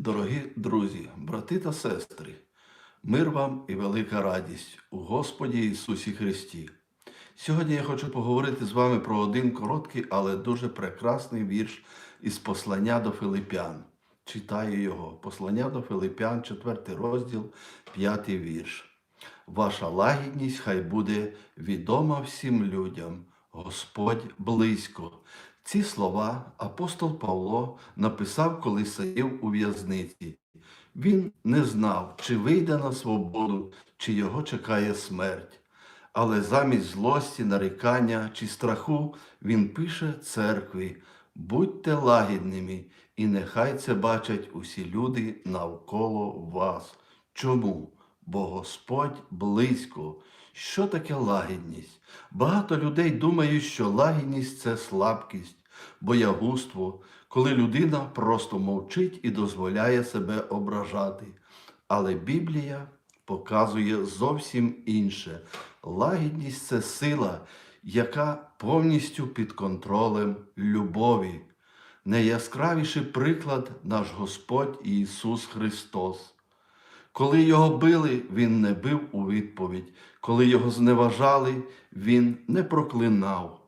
Дорогі друзі, брати та сестри, мир вам і велика радість у Господі Ісусі Христі. Сьогодні я хочу поговорити з вами про один короткий, але дуже прекрасний вірш із послання до Филипян. Читаю його. Послання до Филипян, 4 розділ, 5 вірш. Ваша лагідність хай буде відома всім людям. Господь близько. Ці слова апостол Павло написав, коли сидів у в'язниці. Він не знав, чи вийде на свободу, чи його чекає смерть. Але замість злості, нарікання чи страху він пише церкві: будьте лагідними, і нехай це бачать усі люди навколо вас. Чому? Бо Господь близько. Що таке лагідність? Багато людей думають, що лагідність це слабкість, боягузтво, коли людина просто мовчить і дозволяє себе ображати. Але Біблія показує зовсім інше. Лагідність це сила, яка повністю під контролем любові. Найяскравіший приклад наш Господь Ісус Христос. Коли його били, він не бив у відповідь. Коли його зневажали, він не проклинав.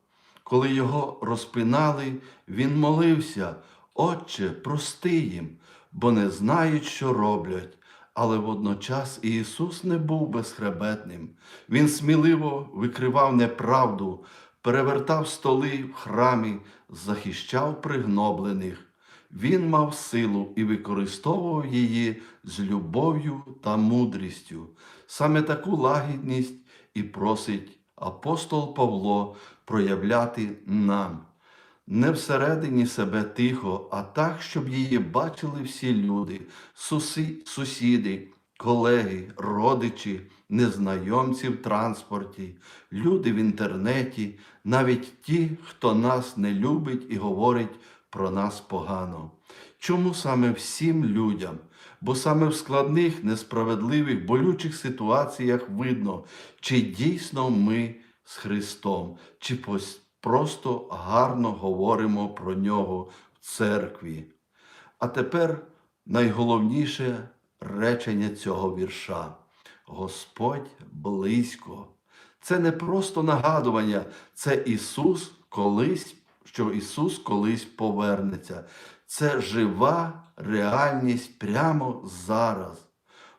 Коли його розпинали, він молився, Отче, прости їм, бо не знають, що роблять. Але водночас Ісус не був безхребетним. Він сміливо викривав неправду, перевертав столи в храмі, захищав пригноблених. Він мав силу і використовував її з любов'ю та мудрістю. Саме таку лагідність і просить апостол Павло проявляти нам. Не всередині себе тихо, а так, щоб її бачили всі люди, сусі- сусіди, колеги, родичі, незнайомці в транспорті, люди в інтернеті, навіть ті, хто нас не любить і говорить про нас погано. Чому саме всім людям? Бо саме в складних, несправедливих, болючих ситуаціях видно, чи дійсно ми з Христом, чи просто гарно говоримо про нього в церкві. А тепер найголовніше речення цього вірша. Господь близько. Це не просто нагадування, це Ісус колись, що Ісус колись повернеться. Це жива реальність прямо зараз.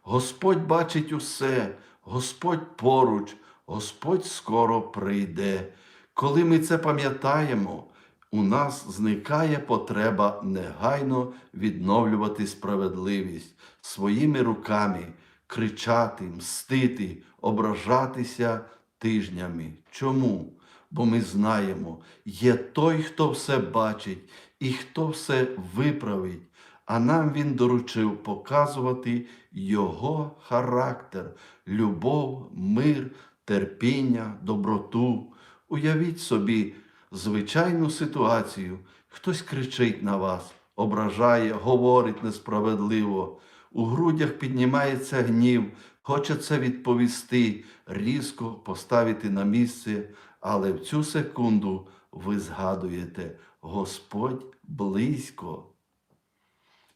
Господь бачить усе, Господь поруч, Господь скоро прийде. Коли ми це пам'ятаємо, у нас зникає потреба негайно відновлювати справедливість своїми руками, кричати, мстити, ображатися тижнями. Чому? Бо ми знаємо, є той, хто все бачить і хто все виправить, а нам він доручив показувати його характер, любов, мир, терпіння, доброту. Уявіть собі звичайну ситуацію. Хтось кричить на вас, ображає, говорить несправедливо. У грудях піднімається гнів, хоче це відповісти, різко поставити на місце, але в цю секунду ви згадуєте, Господь близько.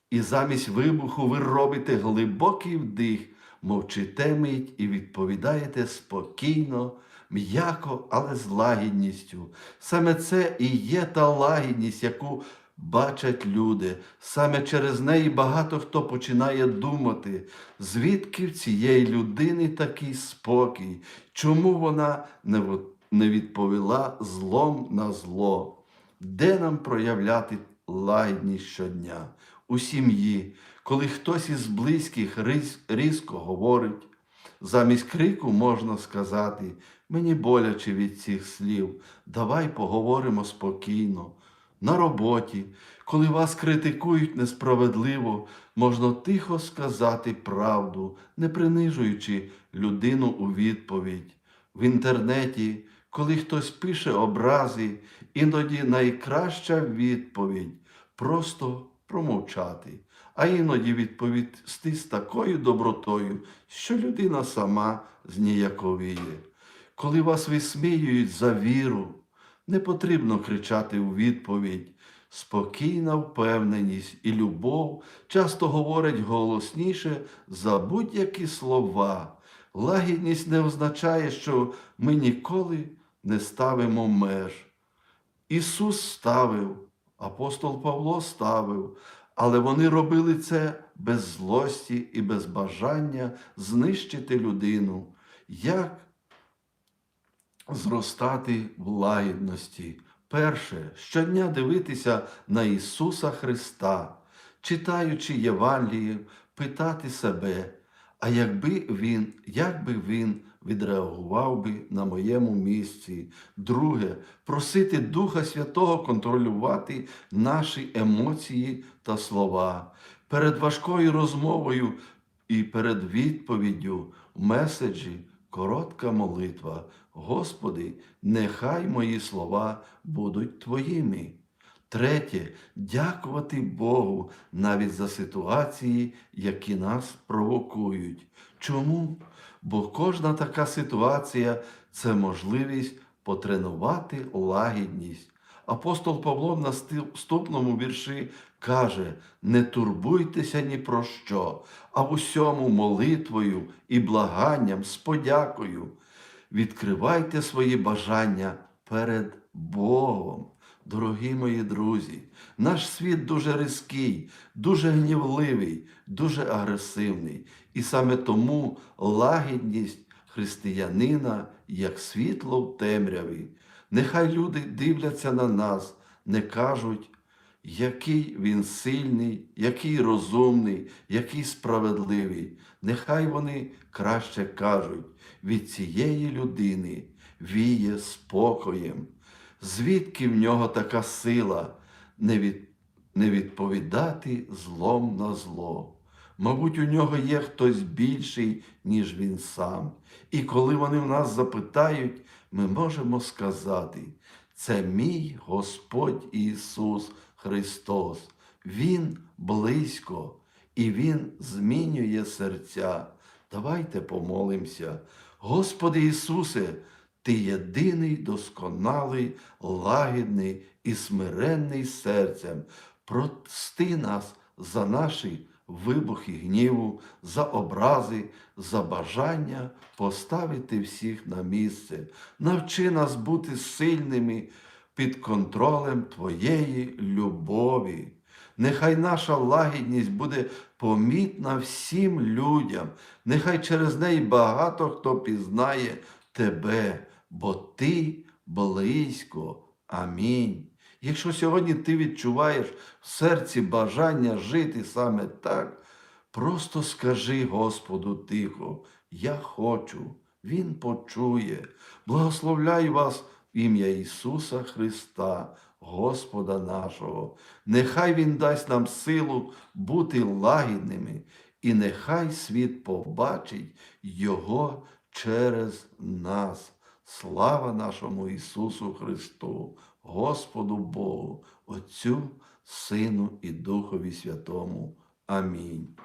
І замість вибуху ви робите глибокий вдих, мовчите мить і відповідаєте спокійно, м'яко, але з лагідністю. Саме це і є та лагідність, яку бачать люди. Саме через неї багато хто починає думати, звідки в цієї людини такий спокій, чому вона не не відповіла злом на зло. Де нам проявляти лагідність щодня? У сім'ї, коли хтось із близьких різко говорить, замість крику можна сказати, мені боляче від цих слів, давай поговоримо спокійно. На роботі, коли вас критикують несправедливо, можна тихо сказати правду, не принижуючи людину у відповідь. В інтернеті, коли хтось пише образи, іноді найкраща відповідь просто промовчати, а іноді відповісти з такою добротою, що людина сама зніяковіє. Коли вас висміюють за віру, не потрібно кричати у відповідь. спокійна впевненість і любов часто говорять голосніше за будь-які слова. Лагідність не означає, що ми ніколи не ставимо меж. Ісус ставив, апостол Павло ставив, але вони робили це без злості і без бажання знищити людину. Як зростати в лагідності? Перше, щодня дивитися на Ісуса Христа, читаючи Євангеліє, питати себе, а якби Він, як би Він відреагував би на моєму місці. Друге, просити Духа Святого контролювати наші емоції та слова. Перед важкою розмовою і перед відповіддю в меседжі коротка молитва. Господи, нехай мої слова будуть Твоїми. Третє, дякувати Богу навіть за ситуації, які нас провокують. Чому? Бо кожна така ситуація це можливість потренувати лагідність. Апостол Павло в наступному вірші каже: не турбуйтеся ні про що, а в усьому молитвою і благанням з подякою. Відкривайте свої бажання перед Богом. Дорогі мої друзі, наш світ дуже різкий, дуже гнівливий, дуже агресивний. І саме тому лагідність християнина як світло в темряві. Нехай люди дивляться на нас, не кажуть, який він сильний, який розумний, який справедливий. Нехай вони краще кажуть, від цієї людини віє спокоєм. Звідки в нього така сила не, від, не відповідати злом на зло? Мабуть, у нього є хтось більший, ніж він сам. І коли вони в нас запитають, ми можемо сказати, це мій Господь Ісус Христос. Він близько і Він змінює серця. Давайте помолимося. Господи Ісусе, Ти єдиний, досконалий, лагідний і смиренний серцем. Прости нас за наші вибухи гніву, за образи, за бажання поставити всіх на місце. Навчи нас бути сильними під контролем Твоєї любові. Нехай наша лагідність буде помітна всім людям, нехай через неї багато хто пізнає Тебе, бо Ти близько. Амінь. Якщо сьогодні ти відчуваєш в серці бажання жити саме так, просто скажи Господу тихо, я хочу, Він почує. Благословляю вас в ім'я Ісуса Христа, Господа нашого. Нехай Він дасть нам силу бути лагідними, і нехай світ побачить Його через нас. Слава нашому Ісусу Христу, Господу Богу, Отцю, Сину і Духові Святому. Амінь.